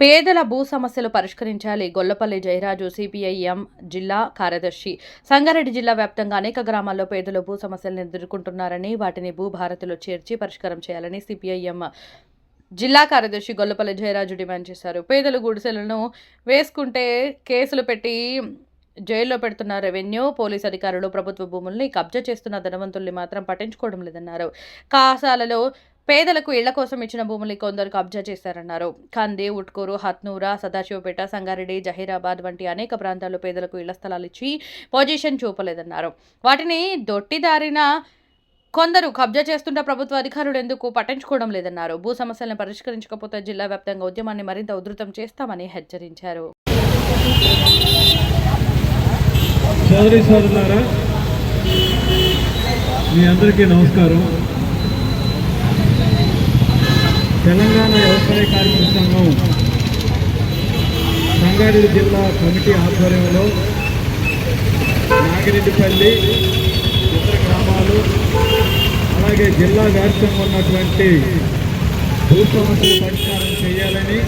పేదల భూ సమస్యలు పరిష్కరించాలి. గొల్లపల్లి జయరాజు సిపిఐఎం జిల్లా కార్యదర్శి. సంగారెడ్డి జిల్లా వ్యాప్తంగా అనేక గ్రామాల్లో పేదలు భూ సమస్యలను ఎదుర్కొంటున్నారని వాటిని భూభారతిలో చేర్చి పరిష్కారం చేయాలని సిపిఐఎం జిల్లా కార్యదర్శి గొల్లపల్లి జయరాజు డిమాండ్ చేశారు. పేదలు గుడిసెలను వేసుకుంటే కేసులు పెట్టి జైల్లో పెడుతున్న రెవెన్యూ పోలీస్ అధికారులు ప్రభుత్వ భూముల్ని కబ్జా చేస్తున్న ధనవంతుల్ని మాత్రం పట్టించుకోవడం లేదన్నారు. కాసాలలో పేదలకు ఇళ్ళ కోసం ఇచ్చిన భూముల్ని కొందరు కబ్జా చేశారన్నారు. కంది ఉట్కూరు హత్నూరా సదాశివపేట సంగారెడ్డి జహీరాబాద్ వంటి అనేక ప్రాంతాల్లో పేదలకు ఇళ్ళ స్థలాలు ఇచ్చి పొజిషన్ చూపలేదన్నారు. వాటిని దొట్టిదారిన కొందరు కబ్జా చేస్తుంటే ప్రభుత్వ అధికారులు ఎందుకు పట్టించుకోవడం లేదన్నారు. భూ సమస్యలను పరిష్కరించకపోతే జిల్లా వ్యాప్తంగా ఉద్యమాన్ని మరింత ఉధృతం చేస్తామని హెచ్చరించారు. మీ అందరికీ నమస్కారం. తెలంగాణ వ్యవసాయ కార్మిక సంఘం సంగారెడ్డి జిల్లా కమిటీ ఆధ్వర్యంలో నాగిరెడ్డిపల్లి అలాగే జిల్లా వ్యాప్తంగా ఉన్నటువంటి భూ సమస్యలు పరిష్కారం చేయాలని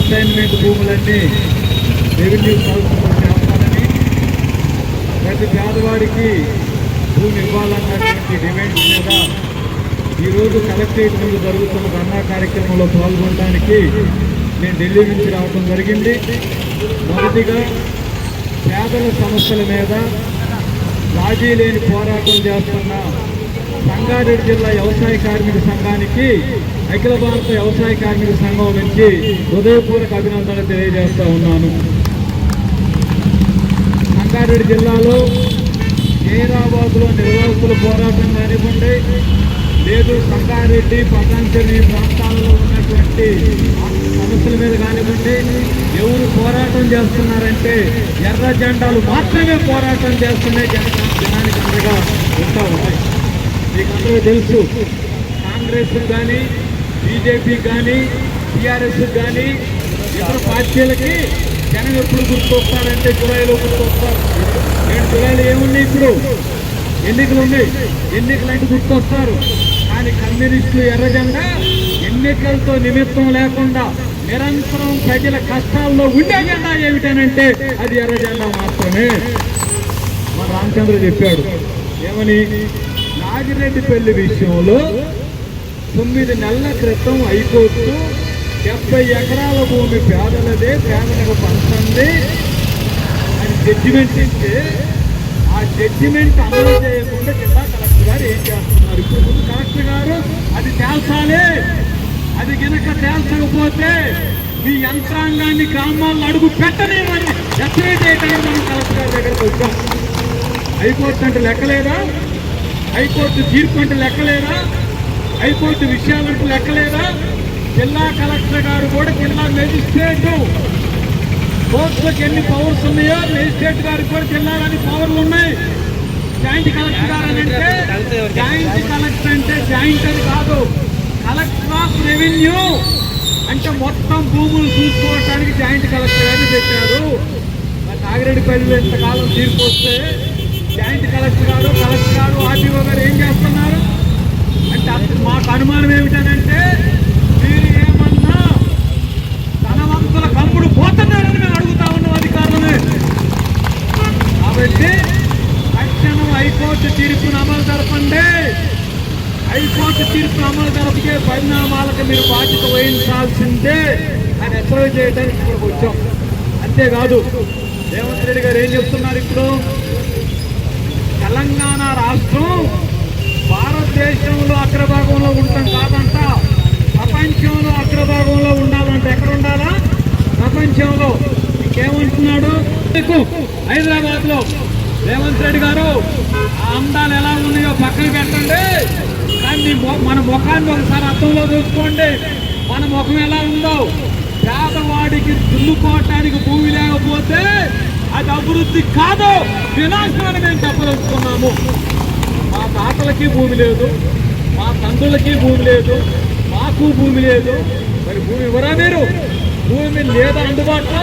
అసైన్మెంట్ భూములన్నీ రెవెన్యూ సంస్థలు చేస్తానని ప్రతి పేదవాడికి భూమి ఇవ్వాలన్నటువంటి డిమాండ్ మీద ఈరోజు కలెక్టరేట్ నుండి జరుగుతున్న ధర్నా కార్యక్రమంలో పాల్గొనడానికి నేను ఢిల్లీ నుంచి రావడం జరిగింది. మొదటిగా పేదల సమస్యల మీద రాజీ లేని పోరాటం చేస్తున్న సంగారెడ్డి జిల్లా వ్యవసాయ కార్మిక సంఘానికి అఖిల భారత వ్యవసాయ కార్మిక సంఘం నుంచి హృదయపూర్వక అభినందనలు తెలియజేస్తా ఉన్నాను. సంగారెడ్డి జిల్లాలో జైరాబాద్లో నిర్వాహకుల పోరాటం కానివ్వండి లేదు సంగారెడ్డి పతంజలి ప్రాంతాలలో ఉన్నటువంటి సమస్యల మీద కానివ్వండి ఎవరు పోరాటం చేస్తున్నారంటే ఎర్ర జెండాలు మాత్రమే పోరాటం చేస్తున్నాయి జనానికి అండగా ఉంటా మీకందరూ తెలుసు. కాంగ్రెస్ కానీ బీజేపీ కానీ టీఆర్ఎస్ కానీ ఇతర పార్టీలకి జనం ఎప్పుడు గుర్తుకొస్తారంటే జులైలో గుర్తొస్తారు. నేను జులైలో ఏమున్నాయి ఇప్పుడు? ఎన్నికలు ఉన్నాయి. ఎన్నికలు అంటే గుర్తొస్తారు. కానీ కమ్యూనిస్టులు ఎర్రజెండా ఎన్నికలతో నిమిత్తం లేకుండా నిరంతరం ప్రజల కష్టాల్లో ఉండే జెండా ఏమిటనంటే అది ఎర్రజెండా మాత్రమే. మన రామచంద్ర చెప్పాడు ఏమని? నాగిరెడ్డి పెళ్ళి విషయంలో తొమ్మిది నెలల క్రితం హైకోర్టు డెబ్బై ఎకరాల భూమి పేదలదే పేదలకు పంచండి అని జడ్జిమెంట్ ఇస్తే ఆ జడ్జిమెంట్ అమలు చేయకుండా జిల్లా కలెక్టర్ గారు ఏం చేస్తున్నారు? ఇప్పుడు కలెక్టర్ గారు అది తేల్చాలి. అది గనక తేల్చకపోతే మీ యంత్రాంగాన్ని గ్రామాలను అడుగు పెట్టలేమని హెచ్చరిక మనం కలెక్టర్ గారి దగ్గరకు వచ్చాం. హైకోర్టు అంటే లెక్కలేదా? హైకోర్టు తీర్పు అంటే లెక్కలేదా? హైకోర్టు విషయాలంటే లెక్కలేదా? జిల్లా కలెక్టర్ గారు కూడా జిల్లా మెజిస్ట్రేట్. కోర్టులకు ఎన్ని పవర్స్ ఉన్నాయో మెజిస్ట్రేట్ గారికి కూడా జిల్లాలోని పవర్లు ఉన్నాయి. జాయింట్ కలెక్టర్ గారు అని అంటే జాయింట్ కలెక్టర్ అంటే జాయింట్ అని కాదు కలెక్టర్ ఆఫ్ రెవెన్యూ అంటే మొత్తం భూములు చూసుకోవడానికి జాయింట్ కలెక్టర్ గారిని పెట్టారు. మరి నాగిరెడ్డిపల్లిలో ఎంతకాలం తీర్పు వస్తే జాయింట్ కలెక్టర్ గారు కలెక్టర్ గారు ఆర్టీఓ గారు ఏం చేస్తున్నారు? అంటే అప్పుడు మాకు అనుమానం ఏమిటనంటే మీరు ఏమన్నా ధనవంతుల కమ్ముడు పోతున్నారని మేము అడుగుతా ఉన్నాం అధికారులని కాబట్టి తక్షణం హైకోర్టు తీర్పును అమలు జరపండి. హైకోర్టు తీర్పును అమలు జరిపితే పరిణామాలకు మీరు బాధ్యత వహించాల్సిందే అని హెచ్చరిక చేయడానికి ఇక్కడికి వచ్చాం. అంతేకాదు రేవంత్ రెడ్డి గారు ఏం చెప్తున్నారు ఇప్పుడు? తెలంగాణ రాష్ట్రం భారతదేశంలో అగ్రభాగంలో ఉంటాం కాదంట. ప్రపంచంలో అగ్రభాగంలో ఉండాలంటే. ఎక్కడ ఉండాలా? ప్రపంచంలో. ఇంకేమంటున్నాడు? హైదరాబాద్లో రేవంత్ రెడ్డి గారు ఆ అందాలు ఎలా ఉన్నాయో పక్కన పెట్టండి. కానీ మొ- మన ముఖాన్ని ఒకసారి అర్థంలో చూసుకోండి. మన ముఖం ఎలా ఉందో. పేదవాడికి దున్నుకోవటానికి భూమి లేకపోతే అది అభివృద్ధి కాదు. వినాశమని మేము చెప్పదలుచుకున్నాము. మా తాతలకి భూమి లేదు మా తండ్రులకి భూమి లేదు మాకు భూమి లేదు. మరి భూమి ఇవ్వరా మీరు? భూమి లేదా అందుబాటులో?